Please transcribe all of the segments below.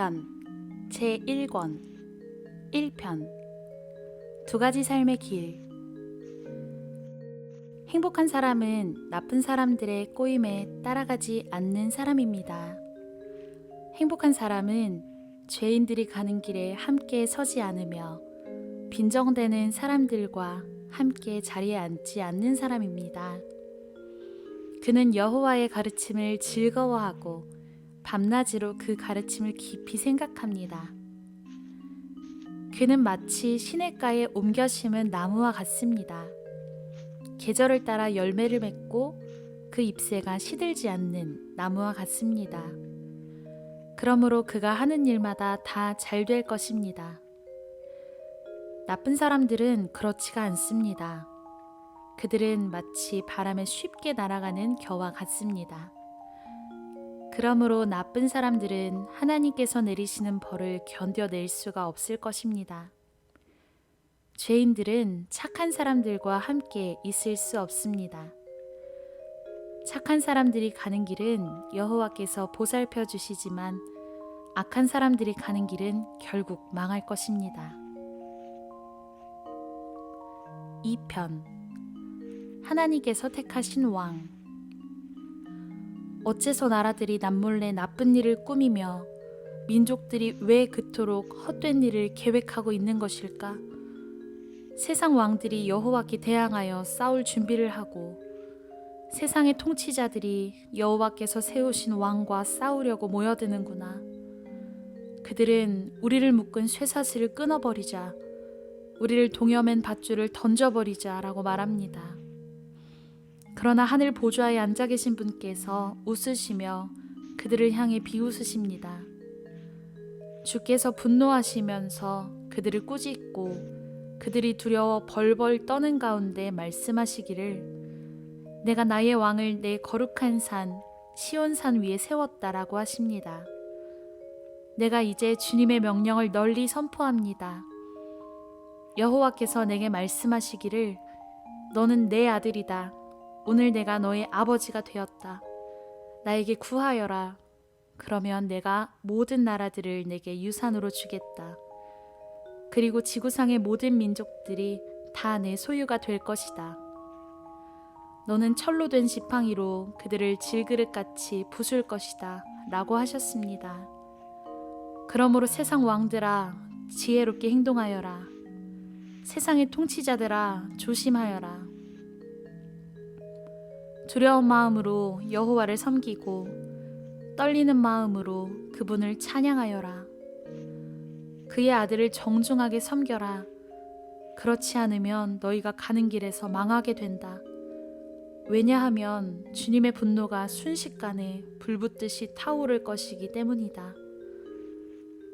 시편 제1권 1편 두 가지 삶의 길 행복한 사람은 나쁜 사람들의 꼬임에 따라가지 않는 사람입니다. 행복한 사람은 죄인들이 가는 길에 함께 서지 않으며 빈정대는 사람들과 함께 자리에 앉지 않는 사람입니다. 그는 여호와의 가르침을 즐거워하고 밤낮으로 그 가르침을 깊이 생각합니다. 그는 마치 시냇가에 옮겨 심은 나무와 같습니다. 계절을 따라 열매를 맺고 그 잎새가 시들지 않는 나무와 같습니다. 그러므로 그가 하는 일마다 다 잘 될 것입니다. 나쁜 사람들은 그렇지가 않습니다. 그들은 마치 바람에 쉽게 날아가는 겨와 같습니다. 그러므로 나쁜 사람들은 하나님께서 내리시는 벌을 견뎌낼 수가 없을 것입니다. 죄인들은 착한 사람들과 함께 있을 수 없습니다. 착한 사람들이 가는 길은 여호와께서 보살펴 주시지만 악한 사람들이 가는 길은 결국 망할 것입니다. 2편 하나님께서 택하신 왕 어째서 나라들이 남몰래 나쁜 일을 꾸미며 민족들이 왜 그토록 헛된 일을 계획하고 있는 것일까? 세상 왕들이 여호와께 대항하여 싸울 준비를 하고 세상의 통치자들이 여호와께서 세우신 왕과 싸우려고 모여드는구나. 그들은 우리를 묶은 쇠사슬을 끊어버리자, 우리를 동여맨 밧줄을 던져버리자라고 말합니다. 그러나 하늘 보좌에 앉아 계신 분께서 웃으시며 그들을 향해 비웃으십니다. 주께서 분노하시면서 그들을 꾸짖고 그들이 두려워 벌벌 떠는 가운데 말씀하시기를 내가 나의 왕을 내 거룩한 산 시온산 위에 세웠다라고 하십니다. 내가 이제 주님의 명령을 널리 선포합니다. 여호와께서 내게 말씀하시기를 너는 내 아들이다. 오늘 내가 너의 아버지가 되었다. 나에게 구하여라. 그러면 내가 모든 나라들을 내게 유산으로 주겠다. 그리고 지구상의 모든 민족들이 다 내 소유가 될 것이다. 너는 철로 된 지팡이로 그들을 질그릇 같이 부술 것이다. 라고 하셨습니다. 그러므로 세상 왕들아, 지혜롭게 행동하여라. 세상의 통치자들아, 조심하여라. 두려운 마음으로 여호와를 섬기고 떨리는 마음으로 그분을 찬양하여라. 그의 아들을 정중하게 섬겨라. 그렇지 않으면 너희가 가는 길에서 망하게 된다. 왜냐하면 주님의 분노가 순식간에 불붙듯이 타오를 것이기 때문이다.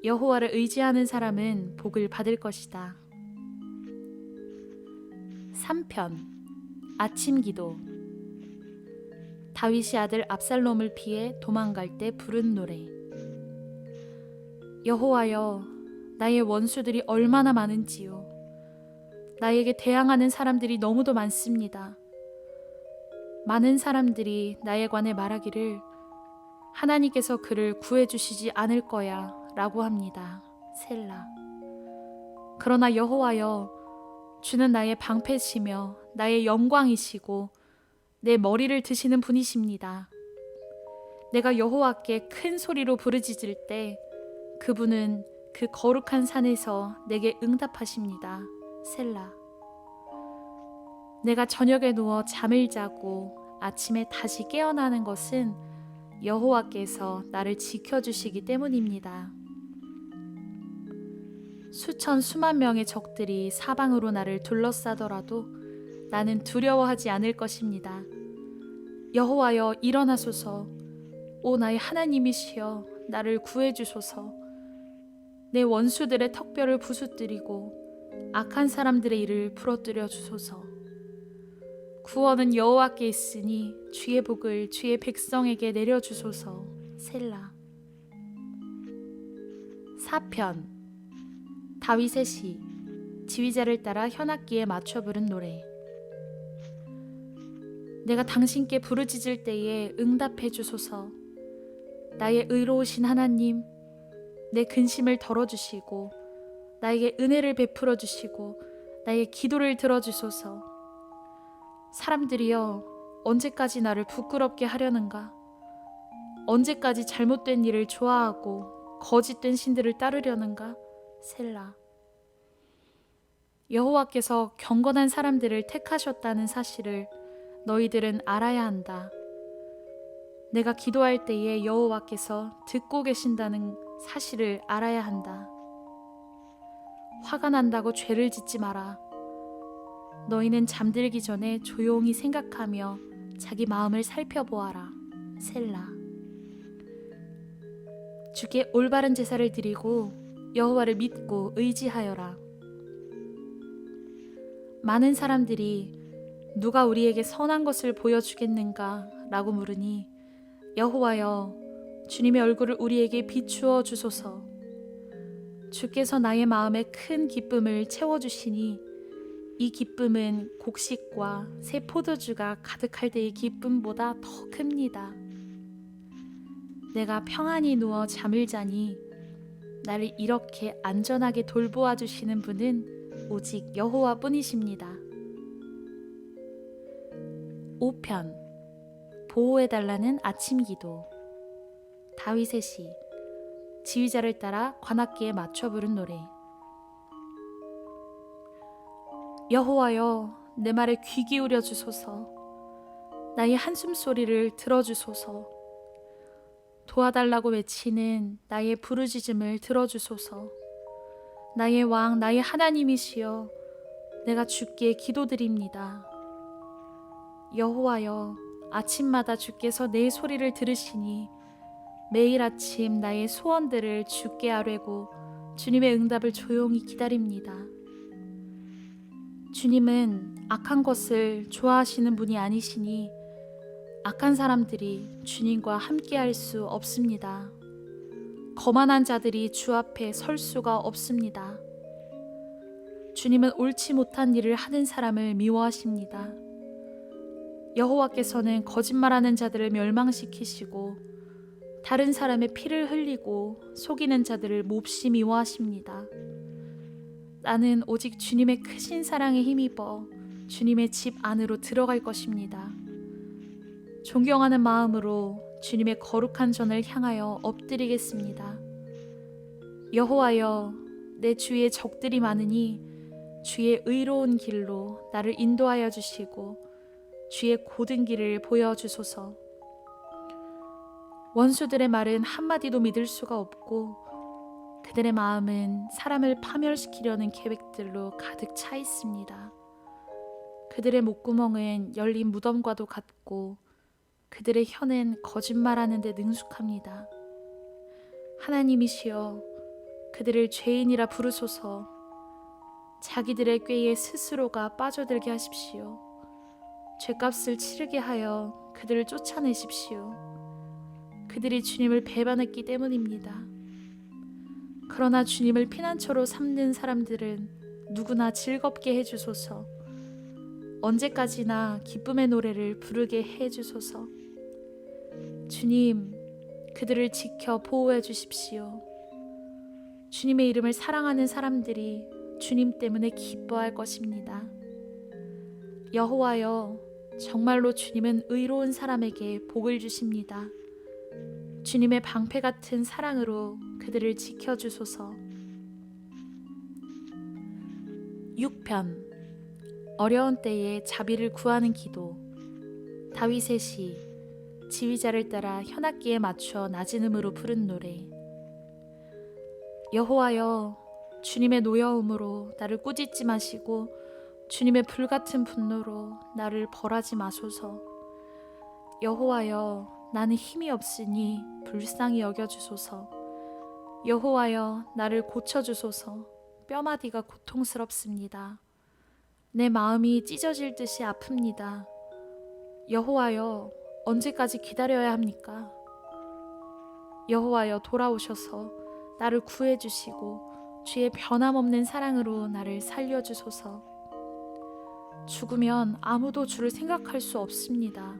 여호와를 의지하는 사람은 복을 받을 것이다. 3편 아침 기도 다윗이 아들 압살롬을 피해 도망갈 때 부른 노래. 여호와여 나의 원수들이 얼마나 많은지요. 나에게 대항하는 사람들이 너무도 많습니다. 많은 사람들이 나에 관해 말하기를 하나님께서 그를 구해 주시지 않을 거야 라고 합니다. 셀라. 그러나 여호와여 주는 나의 방패시며 나의 영광이시고 내 머리를 드시는 분이십니다. 내가 여호와께 큰 소리로 부르짖을 때 그분은 그 거룩한 산에서 내게 응답하십니다. 셀라. 내가 저녁에 누워 잠을 자고 아침에 다시 깨어나는 것은 여호와께서 나를 지켜주시기 때문입니다. 수천 수만 명의 적들이 사방으로 나를 둘러싸더라도 나는 두려워하지 않을 것입니다. 여호와여 일어나소서. 오 나의 하나님이시여 나를 구해 주소서. 내 원수들의 턱뼈를 부수뜨리고 악한 사람들의 일을 부러뜨려 주소서. 구원은 여호와께 있으니 주의 복을 주의 백성에게 내려 주소서. 셀라. 4편. 다윗의 시. 지휘자를 따라 현악기에 맞춰 부른 노래 내가 당신께 부르짖을 때에 응답해 주소서. 나의 의로우신 하나님, 내 근심을 덜어주시고 나에게 은혜를 베풀어 주시고 나의 기도를 들어주소서. 사람들이여 언제까지 나를 부끄럽게 하려는가? 언제까지 잘못된 일을 좋아하고 거짓된 신들을 따르려는가? 셀라. 여호와께서 경건한 사람들을 택하셨다는 사실을 너희들은 알아야 한다. 내가 기도할 때에 여호와께서 듣고 계신다는 사실을 알아야 한다. 화가 난다고 죄를 짓지 마라. 너희는 잠들기 전에 조용히 생각하며 자기 마음을 살펴보아라. 셀라. 주께 올바른 제사를 드리고 여호와를 믿고 의지하여라. 많은 사람들이 누가 우리에게 선한 것을 보여주겠는가 라고 물으니 여호와여 주님의 얼굴을 우리에게 비추어 주소서 주께서 나의 마음에 큰 기쁨을 채워 주시니 이 기쁨은 곡식과 새 포도주가 가득할 때의 기쁨보다 더 큽니다. 내가 평안히 누워 잠을 자니 나를 이렇게 안전하게 돌보아 주시는 분은 오직 여호와 뿐이십니다. 5편 보호해 달라는 아침 기도. 다윗의 시 지휘자를 따라 관악기에 맞춰 부른 노래. 여호와여 내 말에 귀 기울여 주소서. 나의 한숨 소리를 들어 주소서. 도와달라고 외치는 나의 부르짖음을 들어 주소서. 나의 왕 나의 하나님이시여 내가 주께 기도드립니다 여호와여 아침마다 주께서 내 소리를 들으시니 매일 아침 나의 소원들을 주께 아뢰고 주님의 응답을 조용히 기다립니다. 주님은 악한 것을 좋아하시는 분이 아니시니 악한 사람들이 주님과 함께할 수 없습니다. 거만한 자들이 주 앞에 설 수가 없습니다. 주님은 옳지 못한 일을 하는 사람을 미워하십니다. 여호와께서는 거짓말하는 자들을 멸망시키시고 다른 사람의 피를 흘리고 속이는 자들을 몹시 미워하십니다. 나는 오직 주님의 크신 사랑에 힘입어 주님의 집 안으로 들어갈 것입니다. 존경하는 마음으로 주님의 거룩한 전을 향하여 엎드리겠습니다. 여호와여, 내 주위에 적들이 많으니 주의 의로운 길로 나를 인도하여 주시고 주의 고든 길을 보여주소서. 원수들의 말은 한마디도 믿을 수가 없고 그들의 마음은 사람을 파멸시키려는 계획들로 가득 차 있습니다. 그들의 목구멍은 열린 무덤과도 같고 그들의 혀는 거짓말하는 데 능숙합니다. 하나님이시여 그들을 죄인이라 부르소서 자기들의 꾀에 스스로가 빠져들게 하십시오. 죄값을 치르게 하여 그들을 쫓아내십시오. 그들이 주님을 배반했기 때문입니다. 그러나 주님을 피난처로 삼는 사람들은 누구나 즐겁게 해주소서. 언제까지나 기쁨의 노래를 부르게 해주소서. 주님, 그들을 지켜 보호해 주십시오. 주님의 이름을 사랑하는 사람들이 주님 때문에 기뻐할 것입니다. 여호와여, 정말로 주님은 의로운 사람에게 복을 주십니다. 주님의 방패 같은 사랑으로 그들을 지켜주소서. 6편 어려운 때에 자비를 구하는 기도 다윗의 시 지휘자를 따라 현악기에 맞춰 낮은 음으로 부른 노래 여호와여 주님의 노여움으로 나를 꾸짖지 마시고 주님의 불같은 분노로 나를 벌하지 마소서. 여호와여, 나는 힘이 없으니 불쌍히 여겨 주소서. 여호와여, 나를 고쳐 주소서. 뼈마디가 고통스럽습니다. 내 마음이 찢어질 듯이 아픕니다. 여호와여, 언제까지 기다려야 합니까? 여호와여, 돌아오셔서 나를 구해 주시고 주의 변함없는 사랑으로 나를 살려 주소서. 죽으면 아무도 주를 생각할 수 없습니다.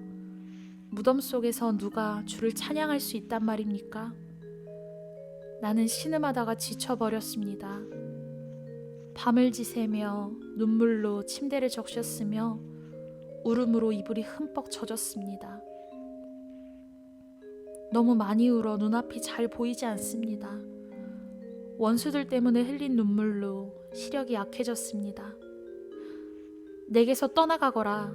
무덤 속에서 누가 주를 찬양할 수 있단 말입니까? 나는 신음하다가 지쳐버렸습니다. 밤을 지새며 눈물로 침대를 적셨으며 울음으로 이불이 흠뻑 젖었습니다. 너무 많이 울어 눈앞이 잘 보이지 않습니다. 원수들 때문에 흘린 눈물로 시력이 약해졌습니다. 내게서 떠나가거라.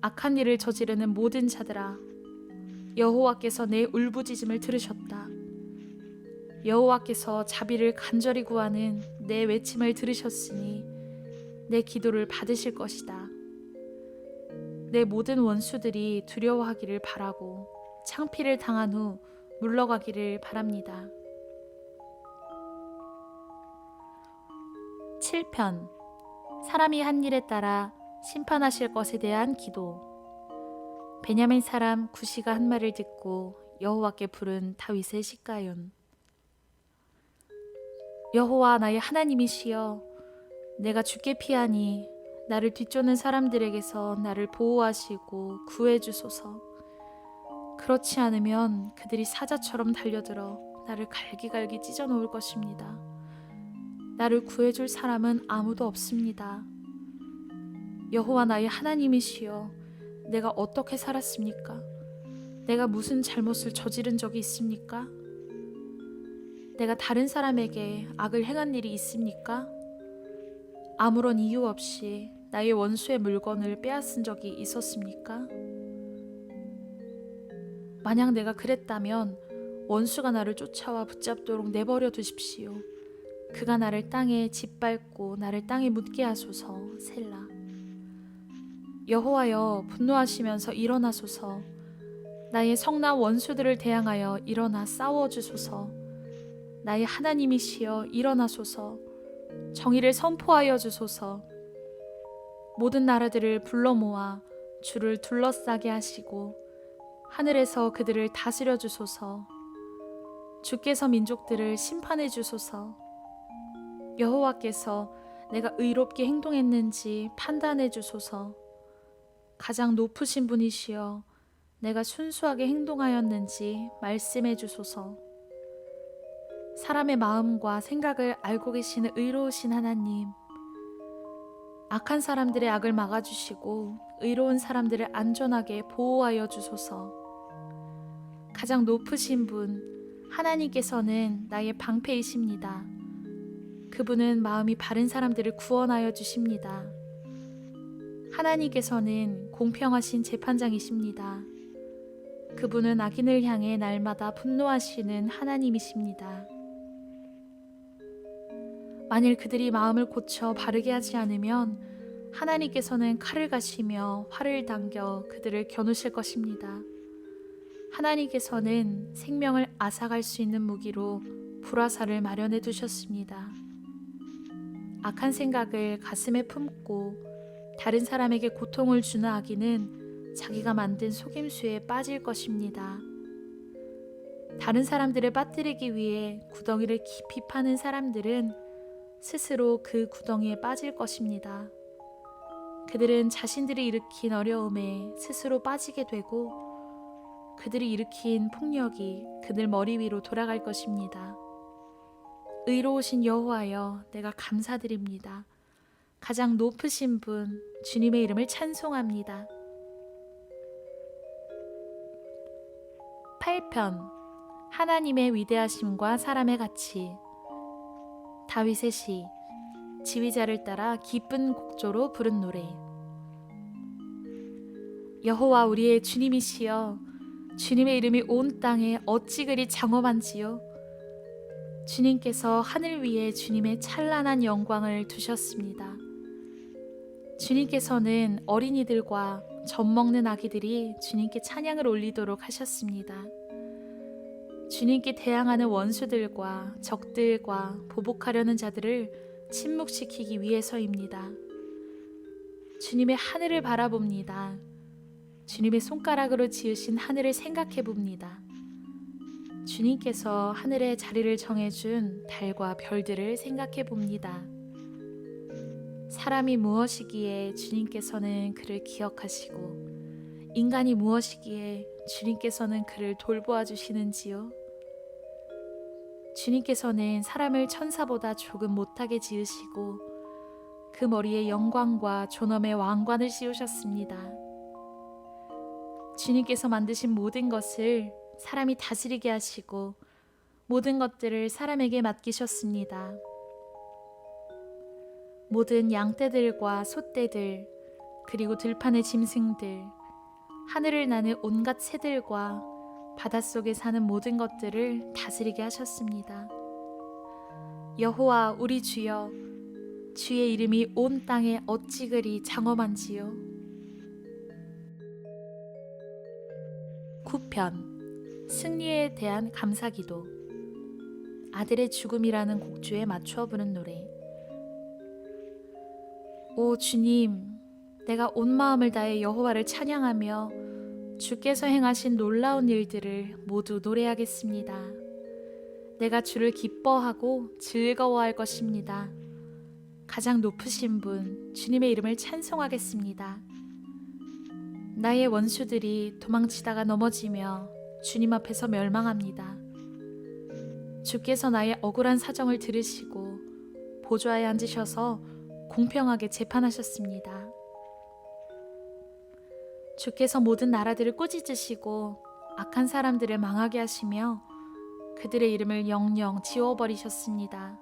악한 일을 저지르는 모든 자들아. 여호와께서 내 울부짖음을 들으셨다. 여호와께서 자비를 간절히 구하는 내 외침을 들으셨으니 내 기도를 받으실 것이다. 내 모든 원수들이 두려워하기를 바라고 창피를 당한 후 물러가기를 바랍니다. 7편 사람이 한 일에 따라 심판하실 것에 대한 기도. 베냐민 사람 구시가 한 말을 듣고 여호와께 부른 다윗의 시가윤 여호와 나의 하나님이시여 내가 죽게 피하니 나를 뒤쫓는 사람들에게서 나를 보호하시고 구해 주소서. 그렇지 않으면 그들이 사자처럼 달려들어 나를 갈기갈기 찢어 놓을 것입니다 나를 구해줄 사람은 아무도 없습니다 여호와 나의 하나님이시여 내가 어떻게 살았습니까? 내가 무슨 잘못을 저지른 적이 있습니까? 내가 다른 사람에게 악을 행한 일이 있습니까? 아무런 이유 없이 나의 원수의 물건을 빼앗은 적이 있었습니까? 만약 내가 그랬다면 원수가 나를 쫓아와 붙잡도록 내버려 두십시오. 그가 나를 땅에 짓밟고 나를 땅에 묻게 하소서. 셀라. 여호와여 분노하시면서 일어나소서. 나의 성나 원수들을 대항하여 일어나 싸워 주소서. 나의 하나님이시여 일어나소서. 정의를 선포하여 주소서. 모든 나라들을 불러 모아 주를 둘러싸게 하시고 하늘에서 그들을 다스려 주소서. 주께서 민족들을 심판해 주소서. 여호와께서 내가 의롭게 행동했는지 판단해 주소서. 가장 높으신 분이시여 내가 순수하게 행동하였는지 말씀해 주소서. 사람의 마음과 생각을 알고 계시는 의로우신 하나님. 악한 사람들의 악을 막아주시고 의로운 사람들을 안전하게 보호하여 주소서. 가장 높으신 분, 하나님께서는 나의 방패이십니다. 그분은 마음이 바른 사람들을 구원하여 주십니다. 하나님께서는 공평하신 재판장이십니다. 그분은 악인을 향해 날마다 분노하시는 하나님이십니다. 만일 그들이 마음을 고쳐 바르게 하지 않으면 하나님께서는 칼을 가시며 활을 당겨 그들을 겨누실 것입니다. 하나님께서는 생명을 앗아갈 수 있는 무기로 불화살을 마련해 두셨습니다. 악한 생각을 가슴에 품고 다른 사람에게 고통을 주는 악인은 자기가 만든 속임수에 빠질 것입니다. 다른 사람들을 빠뜨리기 위해 구덩이를 깊이 파는 사람들은 스스로 그 구덩이에 빠질 것입니다. 그들은 자신들이 일으킨 어려움에 스스로 빠지게 되고 그들이 일으킨 폭력이 그들 머리 위로 돌아갈 것입니다. 의로우신 여호와여, 내가 감사드립니다. 가장 높으신 분, 주님의 이름을 찬송합니다. 8편 하나님의 위대하심과 사람의 가치 다윗의 시 지휘자를 따라 기쁜 곡조로 부른 노래 여호와 우리의 주님이시여 주님의 이름이 온 땅에 어찌 그리 장엄한지요 주님께서 하늘 위에 주님의 찬란한 영광을 두셨습니다. 주님께서는 어린이들과 젖 먹는 아기들이 주님께 찬양을 올리도록 하셨습니다. 주님께 대항하는 원수들과 적들과 보복하려는 자들을 침묵시키기 위해서입니다. 주님의 하늘을 바라봅니다. 주님의 손가락으로 지으신 하늘을 생각해 봅니다. 주님께서 하늘에 자리를 정해준 달과 별들을 생각해 봅니다. 사람이 무엇이기에 주님께서는 그를 기억하시고 인간이 무엇이기에 주님께서는 그를 돌보아 주시는지요? 주님께서는 사람을 천사보다 조금 못하게 지으시고 그 머리에 영광과 존엄의 왕관을 씌우셨습니다. 주님께서 만드신 모든 것을 사람이 다스리게 하시고 모든 것들을 사람에게 맡기셨습니다. 모든 양떼들과 소떼들 그리고 들판의 짐승들 하늘을 나는 온갖 새들과 바닷속에 사는 모든 것들을 다스리게 하셨습니다. 여호와 우리 주여 주의 이름이 온 땅에 어찌 그리 장엄한지요. 9편 승리에 대한 감사 기도 아들의 죽음이라는 곡주에 맞추어 부른 노래 오 주님 내가 온 마음을 다해 여호와를 찬양하며 주께서 행하신 놀라운 일들을 모두 노래하겠습니다. 내가 주를 기뻐하고 즐거워할 것입니다. 가장 높으신 분 주님의 이름을 찬송하겠습니다. 나의 원수들이 도망치다가 넘어지며 주님 앞에서 멸망합니다. 주께서 나의 억울한 사정을 들으시고 보좌에 앉으셔서 공평하게 재판하셨습니다. 주께서 모든 나라들을 꾸짖으시고 악한 사람들을 망하게 하시며 그들의 이름을 영영 지워버리셨습니다.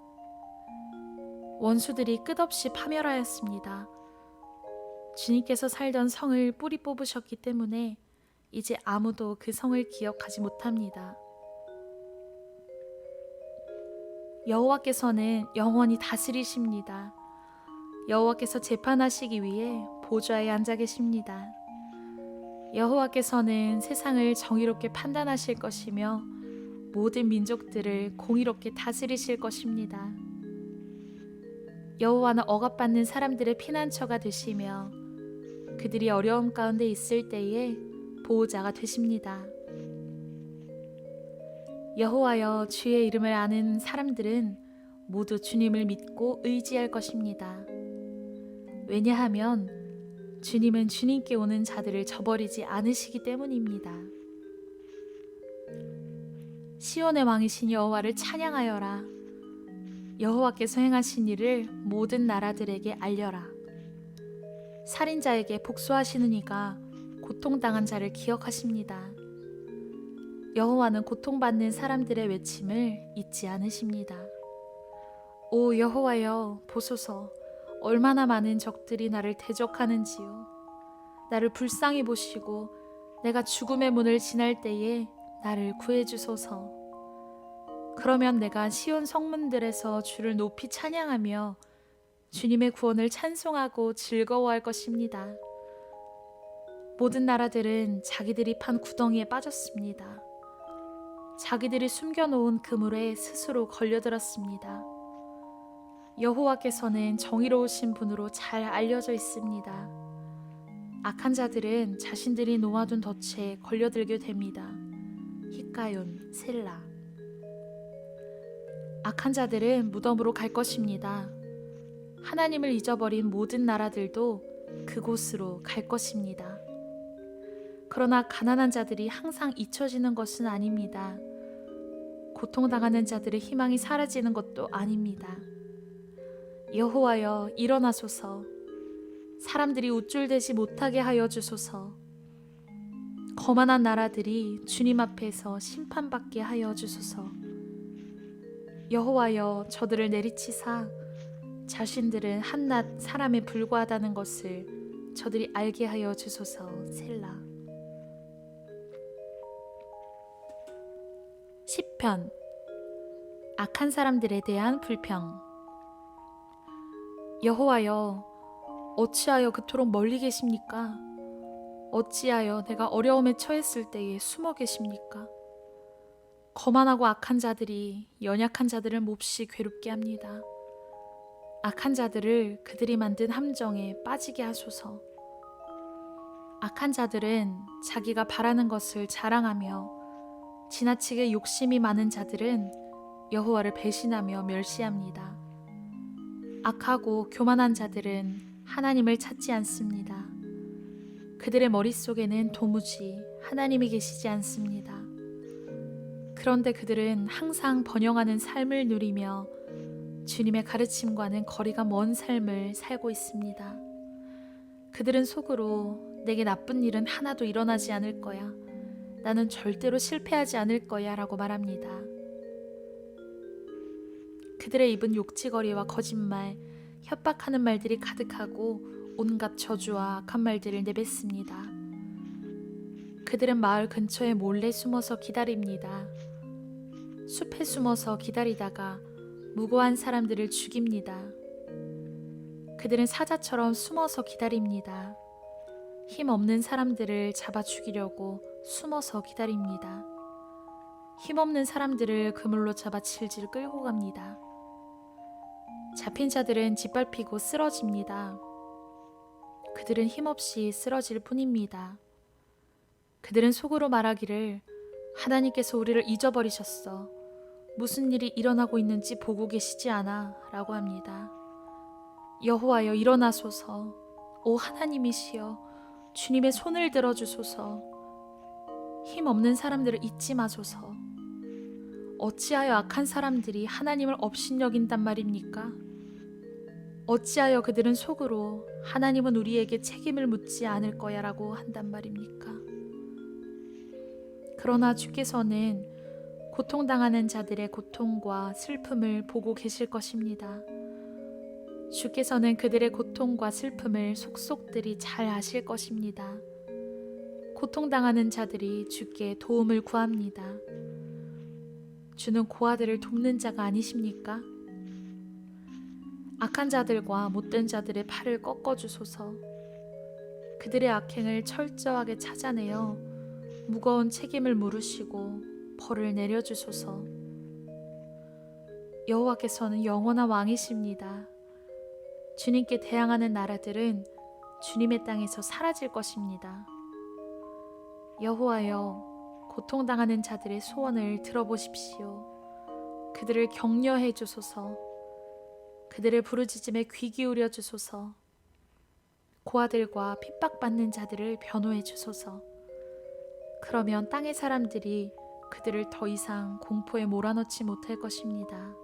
원수들이 끝없이 파멸하였습니다. 주님께서 살던 성을 뿌리 뽑으셨기 때문에 이제 아무도 그 성을 기억하지 못합니다. 여호와께서는 영원히 다스리십니다. 여호와께서 재판하시기 위해 보좌에 앉아 계십니다. 여호와께서는 세상을 정의롭게 판단하실 것이며 모든 민족들을 공의롭게 다스리실 것입니다. 여호와는 억압받는 사람들의 피난처가 되시며 그들이 어려움 가운데 있을 때에 보호자가 되십니다. 여호와여 주의 이름을 아는 사람들은 모두 주님을 믿고 의지할 것입니다. 왜냐하면 주님은 주님께 오는 자들을 저버리지 않으시기 때문입니다. 시온의 왕이신 여호와를 찬양하여라. 여호와께서 행하신 일을 모든 나라들에게 알려라. 살인자에게 복수하시는 이가 고통당한 자를 기억하십니다. 여호와는 고통받는 사람들의 외침을 잊지 않으십니다. 오 여호와여 보소서 얼마나 많은 적들이 나를 대적하는지요. 나를 불쌍히 보시고 내가 죽음의 문을 지날 때에 나를 구해 주소서. 그러면 내가 시온 성문들에서 주를 높이 찬양하며 주님의 구원을 찬송하고 즐거워할 것입니다. 모든 나라들은 자기들이 판 구덩이에 빠졌습니다. 자기들이 숨겨놓은 그물에 스스로 걸려들었습니다. 여호와께서는 정의로우신 분으로 잘 알려져 있습니다. 악한 자들은 자신들이 놓아둔 덫에 걸려들게 됩니다. 히카yon 셀라 악한 자들은 무덤으로 갈 것입니다. 하나님을 잊어버린 모든 나라들도 그곳으로 갈 것입니다. 그러나 가난한 자들이 항상 잊혀지는 것은 아닙니다. 고통당하는 자들의 희망이 사라지는 것도 아닙니다. 여호와여 일어나소서. 사람들이 우쭐대지 못하게 하여 주소서. 거만한 나라들이 주님 앞에서 심판받게 하여 주소서. 여호와여 저들을 내리치사. 자신들은 한낱 사람에 불과하다는 것을 저들이 알게 하여 주소서. 셀라 10편 악한 사람들에 대한 불평 여호와여 어찌하여 그토록 멀리 계십니까? 어찌하여 내가 어려움에 처했을 때에 숨어 계십니까? 거만하고 악한 자들이 연약한 자들을 몹시 괴롭게 합니다. 악한 자들을 그들이 만든 함정에 빠지게 하소서. 악한 자들은 자기가 바라는 것을 자랑하며 지나치게 욕심이 많은 자들은 여호와를 배신하며 멸시합니다. 악하고 교만한 자들은 하나님을 찾지 않습니다. 그들의 머릿속에는 도무지 하나님이 계시지 않습니다. 그런데 그들은 항상 번영하는 삶을 누리며 주님의 가르침과는 거리가 먼 삶을 살고 있습니다. 그들은 속으로 내게 나쁜 일은 하나도 일어나지 않을 거야. 나는 절대로 실패하지 않을 거야 라고 말합니다. 그들의 입은 욕지거리와 거짓말, 협박하는 말들이 가득하고 온갖 저주와 악한 말들을 내뱉습니다. 그들은 마을 근처에 몰래 숨어서 기다립니다. 숲에 숨어서 기다리다가 무고한 사람들을 죽입니다. 그들은 사자처럼 숨어서 기다립니다. 힘 없는 사람들을 잡아 죽이려고 숨어서 기다립니다. 힘 없는 사람들을 그물로 잡아 질질 끌고 갑니다. 잡힌 자들은 짓밟히고 쓰러집니다. 그들은 힘없이 쓰러질 뿐입니다. 그들은 속으로 말하기를 하나님께서 우리를 잊어버리셨어. 무슨 일이 일어나고 있는지 보고 계시지 않아 라고 합니다. 여호와여 일어나소서. 오 하나님이시여 주님의 손을 들어주소서. 힘 없는 사람들을 잊지 마소서. 어찌하여 악한 사람들이 하나님을 업신여긴단 말입니까? 어찌하여 그들은 속으로 하나님은 우리에게 책임을 묻지 않을 거야라고 한단 말입니까? 그러나 주께서는 고통당하는 자들의 고통과 슬픔을 보고 계실 것입니다. 주께서는 그들의 고통과 슬픔을 속속들이 잘 아실 것입니다. 고통당하는 자들이 주께 도움을 구합니다. 주는 고아들을 돕는 자가 아니십니까? 악한 자들과 못된 자들의 팔을 꺾어 주소서. 그들의 악행을 철저하게 찾아내어 무거운 책임을 물으시고 벌을 내려 주소서. 여호와께서는 영원한 왕이십니다. 주님께 대항하는 나라들은 주님의 땅에서 사라질 것입니다. 여호와여, 고통당하는 자들의 소원을 들어보십시오. 그들을 격려해 주소서. 그들의 부르짖음에 귀 기울여 주소서. 고아들과 핍박받는 자들을 변호해 주소서. 그러면 땅의 사람들이 그들을 더 이상 공포에 몰아넣지 못할 것입니다.